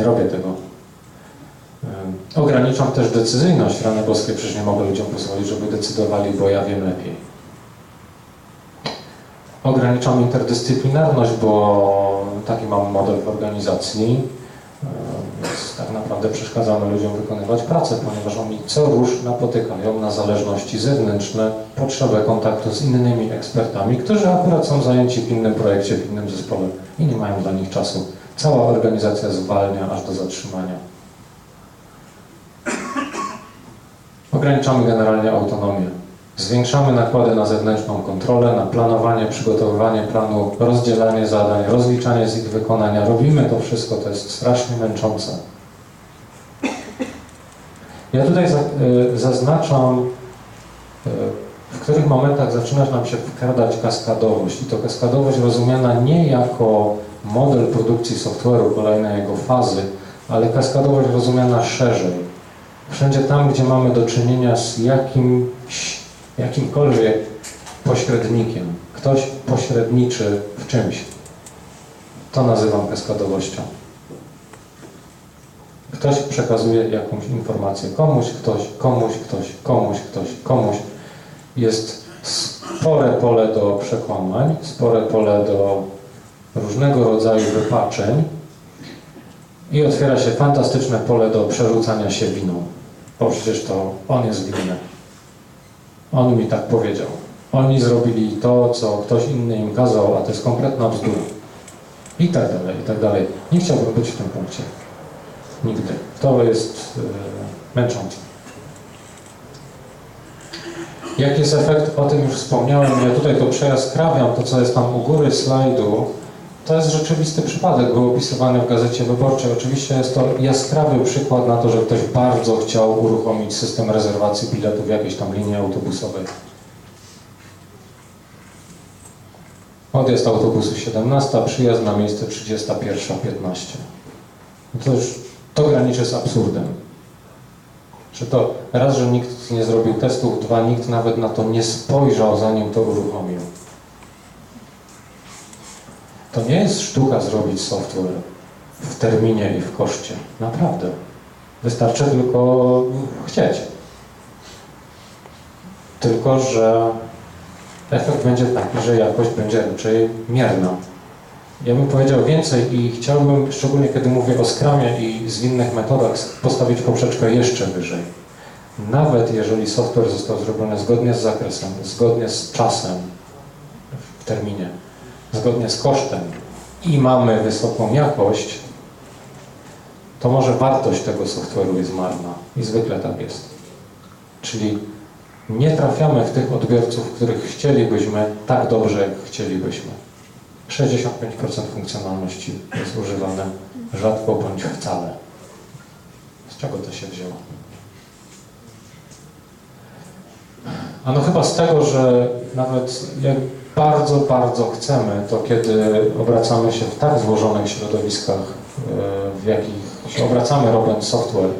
nie robię tego. Ograniczam też decyzyjność. Rany boskie przecież nie mogę ludziom pozwolić, żeby decydowali, bo ja wiem lepiej. Ograniczam interdyscyplinarność, bo taki mam model w organizacji. Tak naprawdę przeszkadzamy ludziom wykonywać pracę, ponieważ oni co róż napotykają na zależności zewnętrzne, potrzebę kontaktu z innymi ekspertami, którzy akurat są zajęci w innym projekcie, w innym zespole i nie mają dla nich czasu. Cała organizacja zwalnia aż do zatrzymania. Ograniczamy generalnie autonomię. Zwiększamy nakłady na zewnętrzną kontrolę, na planowanie, przygotowywanie planu, rozdzielanie zadań, rozliczanie z ich wykonania. Robimy to wszystko, to jest strasznie męczące. Ja tutaj y, zaznaczam, y, w których momentach zaczyna nam się wkradać kaskadowość. I to kaskadowość rozumiana nie jako model produkcji software'u, kolejne jego fazy, ale kaskadowość rozumiana szerzej. Wszędzie tam, gdzie mamy do czynienia z jakimś, jakimkolwiek pośrednikiem, ktoś pośredniczy w czymś, to nazywam kaskadowością. Ktoś przekazuje jakąś informację komuś, ktoś, komuś, ktoś, komuś, ktoś, komuś. Jest spore pole do przekłamań, spore pole do różnego rodzaju wypaczeń i otwiera się fantastyczne pole do przerzucania się winą. Bo przecież to on jest winny. On mi tak powiedział. Oni zrobili to, co ktoś inny im kazał, a to jest kompletna bzdura. I tak dalej, i tak dalej. Nie chciałbym być w tym punkcie. Nigdy. To jest e, męczące. Jaki jest efekt? O tym już wspomniałem. Ja tutaj to przejaskrawiam, to co jest tam u góry slajdu. To jest rzeczywisty przypadek, był opisywany w Gazecie Wyborczej. Oczywiście jest to jaskrawy przykład na to, że ktoś bardzo chciał uruchomić system rezerwacji biletów jakiejś tam linii autobusowej. Odjazd autobusu 17, przyjazd na miejsce 31.15. No To już to graniczy z absurdem. Że to raz, że nikt nie zrobił testów, dwa, nikt nawet na to nie spojrzał, zanim to uruchomił. To nie jest sztuka zrobić software w terminie i w koszcie. Naprawdę. Wystarczy tylko chcieć. Tylko, że efekt będzie taki, że jakość będzie raczej mierna. Ja bym powiedział więcej i chciałbym, szczególnie kiedy mówię o skramie i zwinnych metodach, postawić poprzeczkę jeszcze wyżej. Nawet jeżeli software został zrobiony zgodnie z zakresem, zgodnie z czasem w terminie, zgodnie z kosztem i mamy wysoką jakość, to może wartość tego software'u jest marna. I zwykle tak jest. Czyli nie trafiamy w tych odbiorców, których chcielibyśmy tak dobrze, jak chcielibyśmy. 65% funkcjonalności jest używane rzadko bądź wcale. Z czego to się wzięło? A no chyba z tego, że nawet jak bardzo, bardzo chcemy, to kiedy obracamy się w tak złożonych środowiskach, e, w jakich się obracamy robiąc software,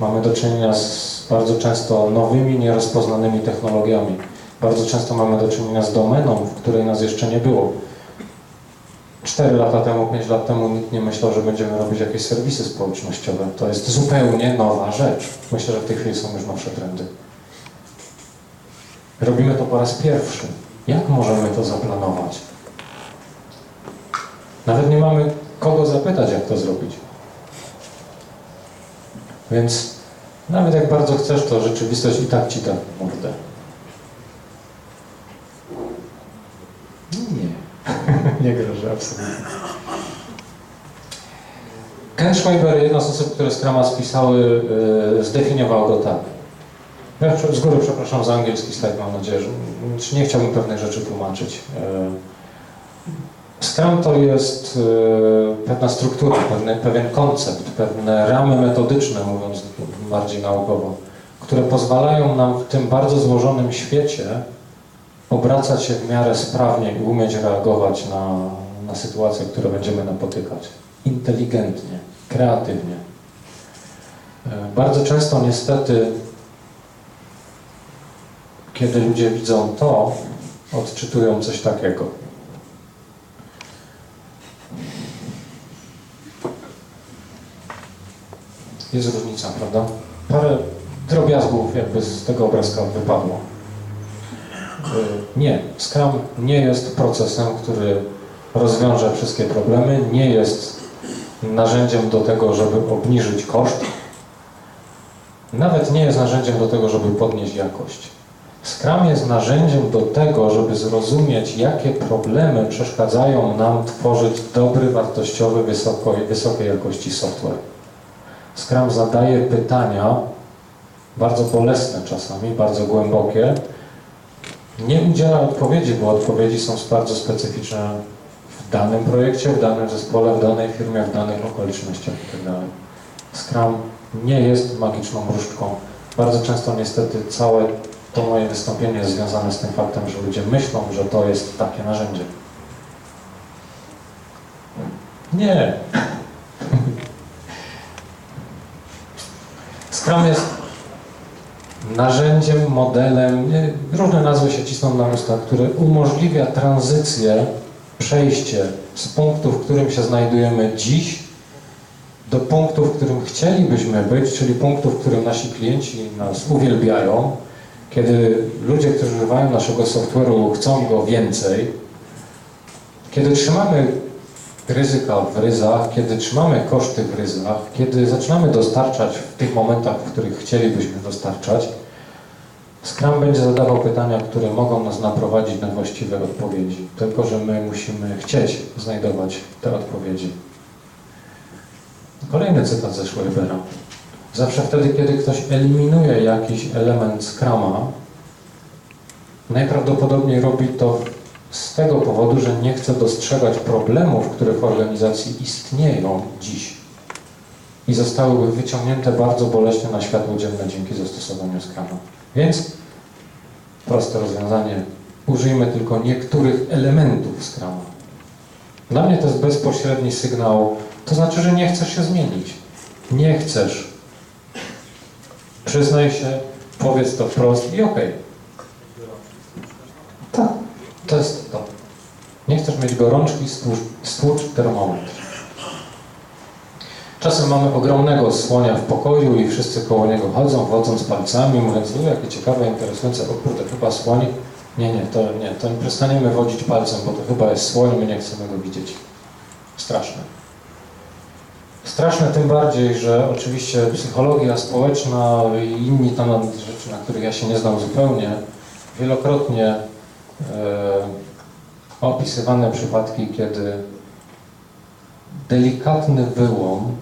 mamy do czynienia z bardzo często nowymi, nierozpoznanymi technologiami. Bardzo często mamy do czynienia z domeną, w której nas jeszcze nie było. 4 lata temu, 5 lat temu nikt nie myślał, że będziemy robić jakieś serwisy społecznościowe. To jest zupełnie nowa rzecz. Myślę, że w tej chwili są już nowsze trendy. Robimy to po raz pierwszy. Jak możemy to zaplanować? Nawet nie mamy kogo zapytać, jak to zrobić. Więc nawet jak bardzo chcesz, to rzeczywistość i tak ci da mordę. Nie. nie grożę, absolutnie. Ken Schreiber, jedna z osób, które Scrama spisały, yy, zdefiniował go tak. Z góry przepraszam za angielski slajd, mam nadzieję, że nie chciałbym pewnych rzeczy tłumaczyć. Scrum to jest pewna struktura, pewien, pewien koncept, pewne ramy metodyczne, mówiąc bardziej naukowo, które pozwalają nam w tym bardzo złożonym świecie obracać się w miarę sprawnie i umieć reagować na, na sytuacje, które będziemy napotykać. Inteligentnie, kreatywnie. Bardzo często niestety kiedy ludzie widzą to, odczytują coś takiego. jest różnica, prawda? Parę drobiazgów jakby z tego obrazka wypadło. Y, Nie, Scrum nie jest procesem, który rozwiąże wszystkie problemy, nie jest narzędziem do tego, żeby obniżyć koszt, nawet nie jest narzędziem do tego, żeby podnieść jakość. Scrum jest narzędziem do tego, żeby zrozumieć, jakie problemy przeszkadzają nam tworzyć dobry, wartościowy, wysoko, wysokiej jakości software. Scrum zadaje pytania, bardzo bolesne czasami, bardzo głębokie. Nie udziela odpowiedzi, bo odpowiedzi są bardzo specyficzne w danym projekcie, w danym zespole, w danej firmie, w danych okolicznościach itd. Scrum nie jest magiczną różdżką. Bardzo często niestety całe to moje wystąpienie jest związane z tym faktem, że ludzie myślą, że to jest takie narzędzie. Nie. Scrum jest narzędziem, modelem, nie, różne nazwy się cisną na usta, który umożliwia tranzycję, przejście z punktu, w którym się znajdujemy dziś, do punktu, w którym chcielibyśmy być, czyli punktu, w którym nasi klienci nas uwielbiają, kiedy ludzie, którzy używają naszego software'u chcą go więcej, kiedy trzymamy ryzyka w ryzach, kiedy trzymamy koszty w ryzach, kiedy zaczynamy dostarczać w tych momentach, w których chcielibyśmy dostarczać, Scrum będzie zadawał pytania, które mogą nas naprowadzić na właściwe odpowiedzi. Tylko, że my musimy chcieć znajdować te odpowiedzi. Kolejny cytat ze Schwabera. Zawsze wtedy, kiedy ktoś eliminuje jakiś element Scrama, najprawdopodobniej robi to z tego powodu, że nie chce dostrzegać problemów, które w organizacji istnieją dziś i zostałyby wyciągnięte bardzo boleśnie na światło dzienne dzięki zastosowaniu Scrama. Więc proste rozwiązanie, użyjmy tylko niektórych elementów Scrama. Dla mnie to jest bezpośredni sygnał, to znaczy, że nie chcesz się zmienić. Nie chcesz. Przyznaj się, powiedz to wprost i okej. Tak, to jest to. Nie chcesz mieć gorączki, stłucz, stłucz termometr. Czasem mamy ogromnego słonia w pokoju i wszyscy koło niego chodzą, wodzą z palcami, mówiąc, o jakie ciekawe, interesujące, o kurde, chyba słoń. Nie, nie, to nie, to nie przestaniemy wodzić palcem, bo to chyba jest słoń, my nie chcemy go widzieć. Straszne. Straszne tym bardziej, że oczywiście psychologia społeczna i inni tam rzeczy, na których ja się nie znam zupełnie, wielokrotnie e, opisywane przypadki, kiedy delikatny wyłom,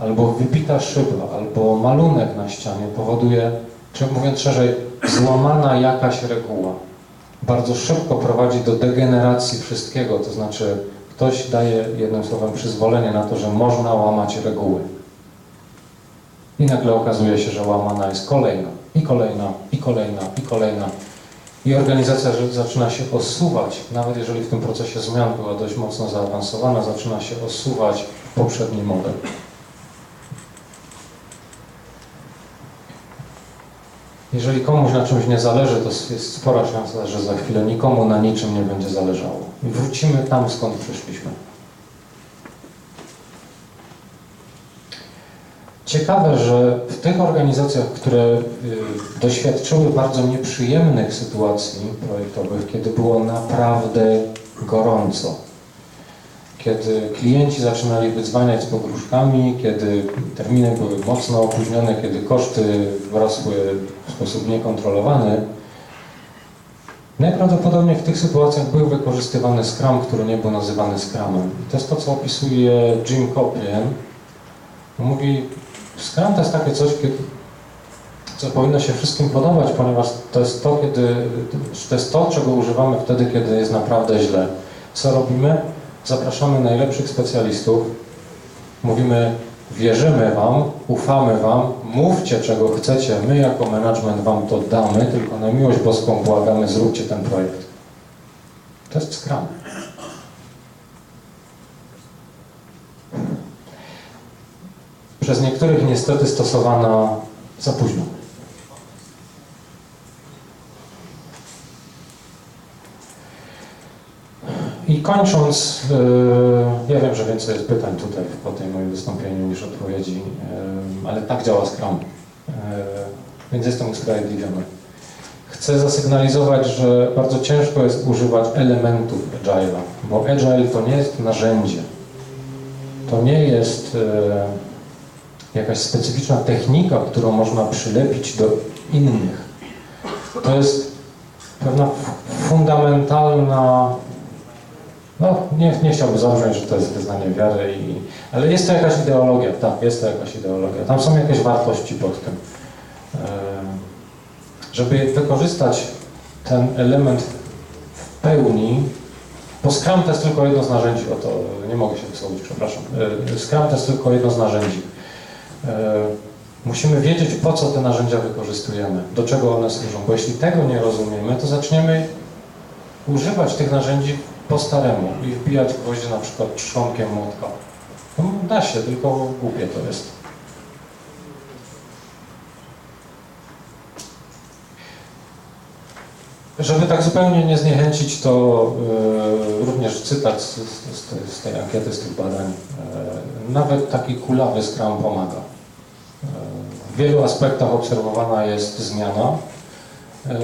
albo wypita szyba, albo malunek na ścianie powoduje, czy mówiąc szerzej, złamana jakaś reguła. Bardzo szybko prowadzi do degeneracji wszystkiego, to znaczy ktoś daje jednym słowem przyzwolenie na to, że można łamać reguły. I nagle okazuje się, że łamana jest kolejna, i kolejna, i kolejna, i kolejna. I organizacja zaczyna się osuwać, nawet jeżeli w tym procesie zmian była dość mocno zaawansowana, zaczyna się osuwać poprzedni model. Jeżeli komuś na czymś nie zależy, to jest spora szansa, że za chwilę nikomu na niczym nie będzie zależało. I wrócimy tam, skąd przyszliśmy. Ciekawe, że w tych organizacjach, które y, doświadczyły bardzo nieprzyjemnych sytuacji projektowych, kiedy było naprawdę gorąco, kiedy klienci zaczynali wyzwaniać z pogróżkami, kiedy terminy były mocno opóźnione, kiedy koszty rosły w sposób niekontrolowany, najprawdopodobniej w tych sytuacjach był wykorzystywany Scrum, który nie był nazywany Scrumem. To jest to, co opisuje Jim Coplien. Mówi, Scrum to jest takie coś, co powinno się wszystkim podobać, ponieważ to jest to, kiedy, to jest to, czego używamy wtedy, kiedy jest naprawdę źle. Co robimy? Zapraszamy najlepszych specjalistów, mówimy, wierzymy Wam, ufamy Wam, mówcie czego chcecie, my jako management Wam to damy, tylko na miłość boską błagamy, zróbcie ten projekt. To jest Scrum. Przez niektórych niestety stosowana za późno. Kończąc, yy, ja wiem, że więcej jest pytań tutaj po tym moim wystąpieniu niż odpowiedzi, yy, ale tak działa Scrum, yy, więc jestem usprawiedliwiony. Chcę zasygnalizować, że bardzo ciężko jest używać elementów Agile'a, bo Agile to nie jest narzędzie. To nie jest jakaś specyficzna technika, którą można przylepić do innych. To jest pewna fundamentalna no, nie, nie chciałbym zabrzmieć, że to jest wyznanie wiary, i, ale jest to jakaś ideologia, tak, jest to jakaś ideologia. Tam są jakieś wartości pod tym. Żeby wykorzystać ten element w pełni, bo Scrum to jest tylko jedno z narzędzi, o to nie mogę się wysłowić, przepraszam. E, Scrum to jest tylko jedno z narzędzi. E, Musimy wiedzieć, po co te narzędzia wykorzystujemy, do czego one służą, bo jeśli tego nie rozumiemy, to zaczniemy używać tych narzędzi po staremu i wbijać gwoździe na przykład trzonkiem młotka. No, da się, tylko głupie to jest. Żeby tak zupełnie nie zniechęcić, to e, również cytat z, z, z, tej, ankiety, z tych badań. E, nawet taki kulawy skram pomaga. E, w wielu aspektach obserwowana jest zmiana. E,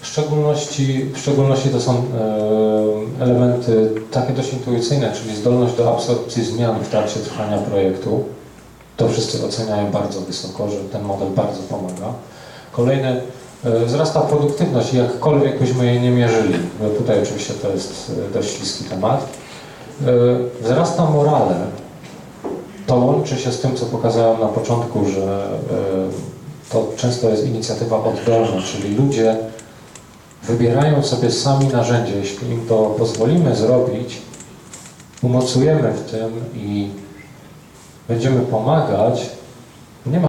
w szczególności, w szczególności to są e, elementy takie dość intuicyjne, czyli zdolność do absorpcji zmian w trakcie trwania projektu. To wszyscy oceniają bardzo wysoko, że ten model bardzo pomaga. Kolejny, e, wzrasta produktywność, jakkolwiek byśmy jej nie mierzyli. No tutaj oczywiście to jest e, dość śliski temat. E, Wzrasta morale. To łączy się z tym, co pokazałem na początku, że e, to często jest inicjatywa oddolna, czyli ludzie wybierają sobie sami narzędzie. Jeśli im to pozwolimy zrobić, umocujemy w tym i będziemy pomagać,